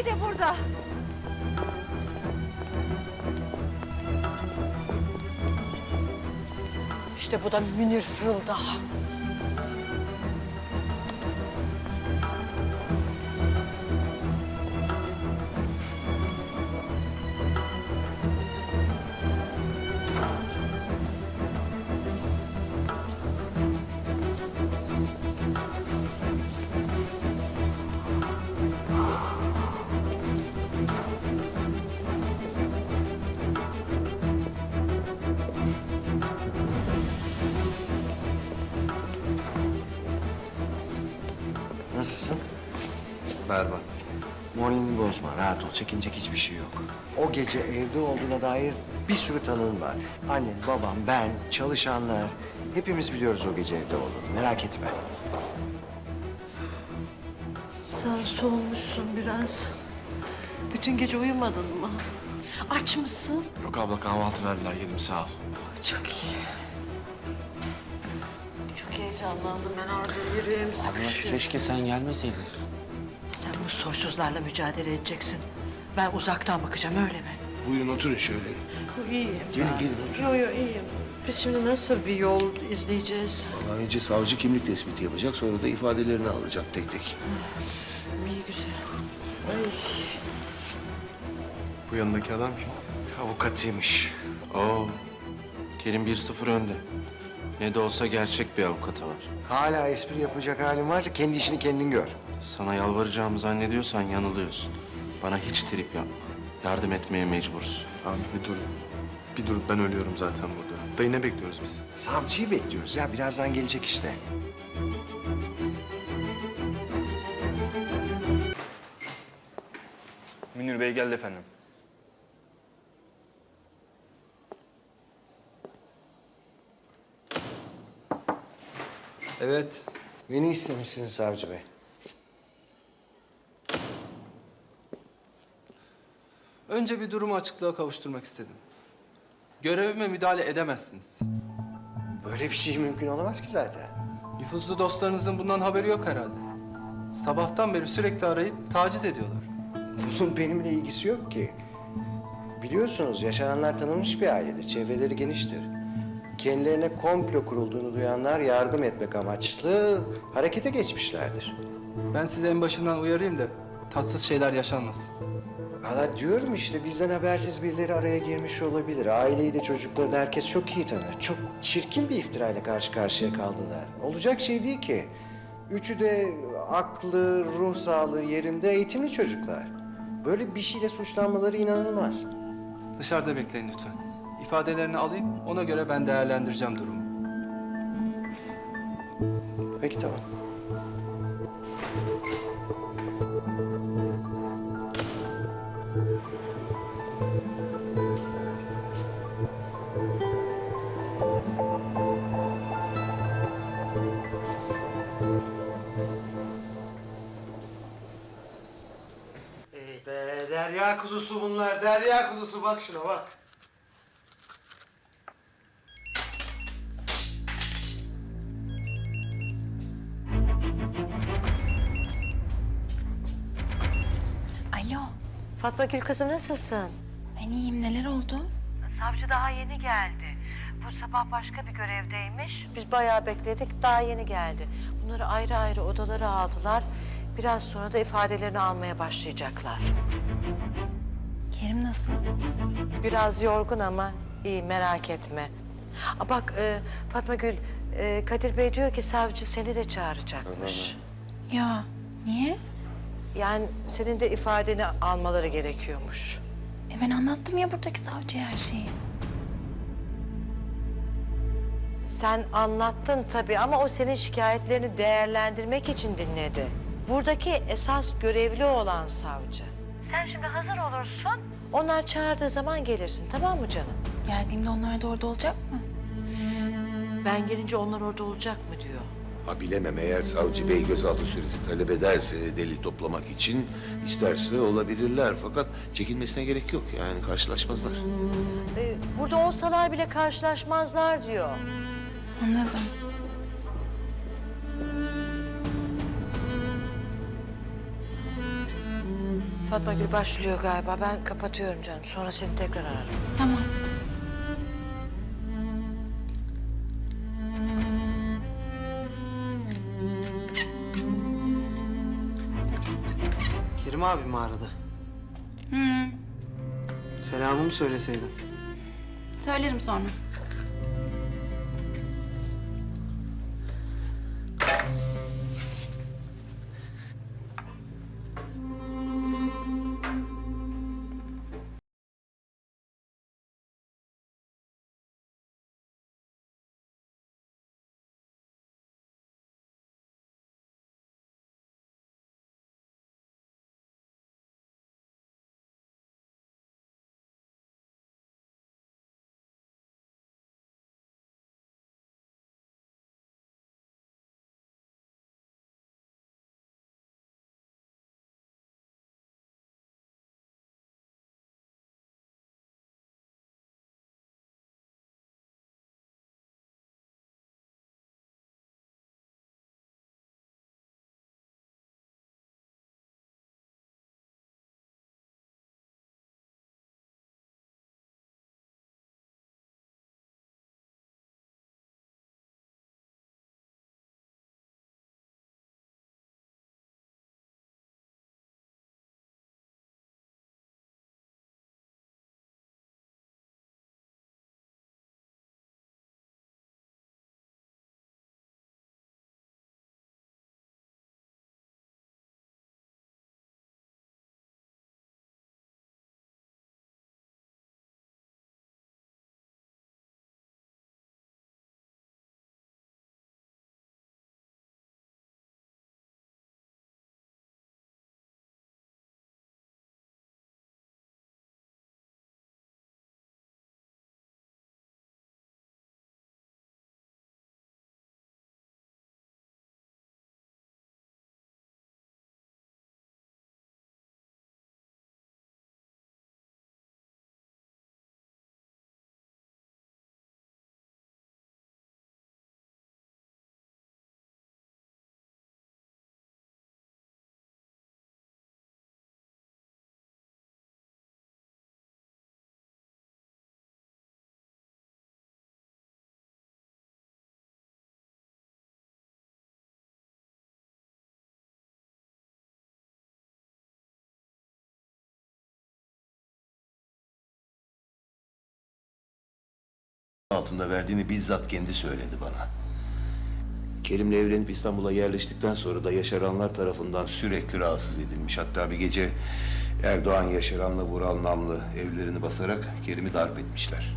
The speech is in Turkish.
Bey de burada. İşte bu da Münir Fırıldak. Nasılsın? Berbat. Moralini bozma, rahat ol. Çekinecek hiçbir şey yok. O gece evde olduğuna dair bir sürü tanığın var. Annen, babam, ben, çalışanlar. Hepimiz biliyoruz o gece evde olduğunu. Merak etme. Sen solmuşsun biraz. Bütün gece uyumadın mı? Aç mısın? Yok abla kahvaltı verdiler yedim sağ ol. Çok iyi. Heyecanlandım ben orada yüreğim sıkışıyor. keşke sen gelmeseydin. Sen bu soysuzlarla mücadele edeceksin. Ben uzaktan bakacağım öyle mi? Buyurun oturun şöyle. İyiyim. Gelin gelin oturun. Yo yo iyiyim. Biz şimdi nasıl bir yol izleyeceğiz? Vallahi önce savcı kimlik tespiti yapacak sonra da ifadelerini alacak tek tek. İyi güzel. Ay. Bu yanındaki adam kim? Avukatıymış. Oo. Kerim 1-0 önde. Ne de olsa gerçek bir avukatı var. Hala espri yapacak halin varsa kendi işini kendin gör. Sana yalvaracağımı zannediyorsan yanılıyorsun. Bana hiç trip yapma. Yardım etmeye mecbursun. Abi bir dur. Bir dur ben ölüyorum zaten burada. Dayı ne bekliyoruz biz? Savcıyı bekliyoruz ya. Birazdan gelecek işte. Münir Bey geldi efendim. Evet. Beni istemişsiniz savcı bey. Önce bir durumu açıklığa kavuşturmak istedim. Görevime müdahale edemezsiniz. Böyle bir şey mümkün olamaz ki zaten. Nüfuzlu dostlarınızın bundan haberi yok herhalde. Sabahtan beri sürekli arayıp taciz ediyorlar. Bunun benimle ilgisi yok ki. Biliyorsunuz yaşananlar tanınmış bir ailedir. Çevreleri geniştir. Kendilerine komplo kurulduğunu duyanlar yardım etmek amaçlı harekete geçmişlerdir. Ben size en başından uyarayım da tatsız şeyler yaşanmasın. Valla diyorum işte bizden habersiz birileri araya girmiş olabilir. Aileyi de çocukları da herkes çok iyi tanır. Çok çirkin bir iftirayla karşı karşıya kaldılar. Olacak şey değil ki. Üçü de aklı, ruh sağlığı yerinde eğitimli çocuklar. Böyle bir şeyle suçlanmaları inanılmaz. Dışarıda bekleyin lütfen. İfadelerini alayım, ona göre ben değerlendireceğim durumu. Peki tamam. Ey be derya kuzusu bunlar derya kuzusu bak şuna bak. Fatma Gül kızım nasılsın? ben iyiyim. Neler oldu? Savcı daha yeni geldi. Bu sabah başka bir görevdeymiş. Biz bayağı bekledik, daha yeni geldi. Bunları ayrı ayrı odalara aldılar. Biraz sonra da ifadelerini almaya başlayacaklar. Kerim nasıl? Biraz yorgun ama iyi, merak etme. Aa, bak e, Fatma Gül, e, Kadir Bey diyor ki savcı seni de çağıracakmış. Ya, niye? Yani senin de ifadeni almaları gerekiyormuş. E ben anlattım ya buradaki savcıya her şeyi. Sen anlattın tabii ama o senin şikayetlerini değerlendirmek için dinledi. Buradaki esas görevli olan savcı. Sen şimdi hazır olursun. Onlar çağırdığı zaman gelirsin tamam mı canım? Geldiğimde onlar da orada olacak mı? Ben gelince onlar orada olacak mı diyor. Ha bilemem eğer savcı bey gözaltı süresi talep ederse delil toplamak için isterse olabilirler. Fakat çekinmesine gerek yok yani karşılaşmazlar. Ee, burada olsalar bile karşılaşmazlar diyor. Anladım. Fatma Gül başlıyor galiba. Ben kapatıyorum canım. Sonra seni tekrar ararım. Tamam. Kerim abi mi aradı? Hı. Selamımı söyleseydin. Söylerim sonra. Altında verdiğini bizzat kendi söyledi bana. Kerim'le evlenip İstanbul'a yerleştikten sonra da Yaşaranlar tarafından sürekli rahatsız edilmiş. Hatta bir gece Erdoğan Yaşaran'la Vural Namlı evlerini basarak Kerim'i darp etmişler.